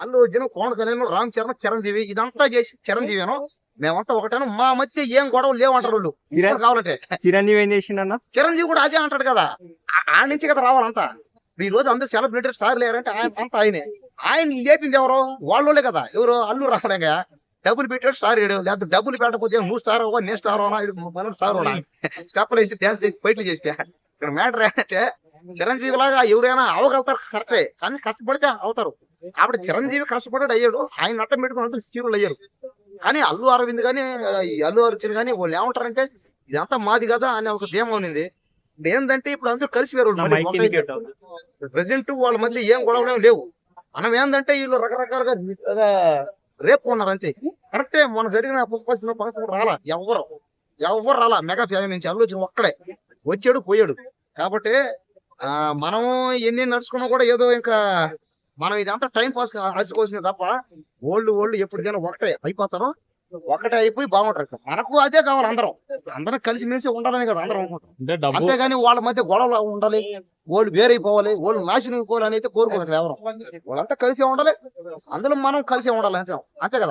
అల్లు అర్జున్ కోణ కళ్యాణ్ రామ్ చరణ్ చిరంజీవి ఇదంతా చేసి చిరంజీవిను మేమంతా ఒకటేను మా మధ్య ఏం గొడవ లేవంటారు వాళ్ళు. ఇప్పుడు కావాలంటే. చిరంజీవి ఏం చేసిండన్న? చిరంజీవి కూడా అదే అంటాడు కదా. ఆ- నుంచి కదా రావాలంతా. ఈ రోజు అందరు సెలబ్రిటీ స్టార్ లేరంటే ఆయన అంతా ఆయనే. ఆయన లేపింది ఎవరు? వాళ్ళోళ్ళే కదా. ఎవరు? అల్లు రావడంగా. డబ్బులు పెట్టాడు స్టార్ వేయడు లేకపోతే డబ్బులు పెట్టకపోతే నువ్వు స్టార్ అవ్వ నేను స్టార్ అవునా మనం స్టార్ అవునా స్టెప్లు వేసి డాన్స్ చేసి ఫైట్లు చేస్తే. ఇక్కడ మ్యాటర్ ఏంటంటే చిరంజీవి లాగా ఎవరైనా అవగలుగుతారు కరెక్టే. కానీ కష్టపడితే అవుతారు. అప్పుడు చిరంజీవి కష్టపడాడు అయ్యాడు. ఆయన నట్టం పెట్టుకున్నట్టు హీరోలు అయ్యారు. కానీ అల్లు అరవింద్ కానీ అల్లు అర్జున్ కానీ వాళ్ళు ఏమంటారంటే ఇదంతా మాది కదా అనే ఒక ధీమా ఉన్నింది. ఇప్పుడు ఏంటంటే ఇప్పుడు అందరూ కలిసి వేరు ప్రెసెంట్ వాళ్ళ మధ్య ఏం గొడవలు ఏం లేవు. మనం ఏంటంటే వీళ్ళు రకరకాలుగా రేపు ఉన్నారు అంతే కరెక్టే మొన్న జరిగిన పుష్ప సినిమా పక్కన రాలా. ఎవరు? ఎవరు రాలా? మెగా ఫ్యామిలీ నుంచి. అల్లు అర్జున్ ఒక్కడే. వచ్చాడు పోయాడు. కాబట్టి మనం ఎన్ని నడుచుకున్నా కూడా ఏదో ఇంకా మనం ఇదంతా టైం పాస్ అడుచుకోవాల్సింది తప్ప ఓల్డ్ ఓల్డ్ ఎప్పటికైనా ఒకటే అయిపోతారు. ఒకటే అయిపోయి బాగుంటారు మనకు అదే కావాలి అందరం. అందరం కలిసి మెలిసి ఉండాలని కదా అందరం అనుకుంటాం. అంతేగాని వాళ్ళ మధ్య గొడవలు ఉండాలి. వాళ్ళు వేరైపోవాలి వాళ్ళు నాశనం పోవాలి అని అయితే కోరుకోవాలి ఎవరు. వాళ్ళంతా కలిసే ఉండాలి. అందులో మనం కలిసే ఉండాలి అంతే అంతే కదా.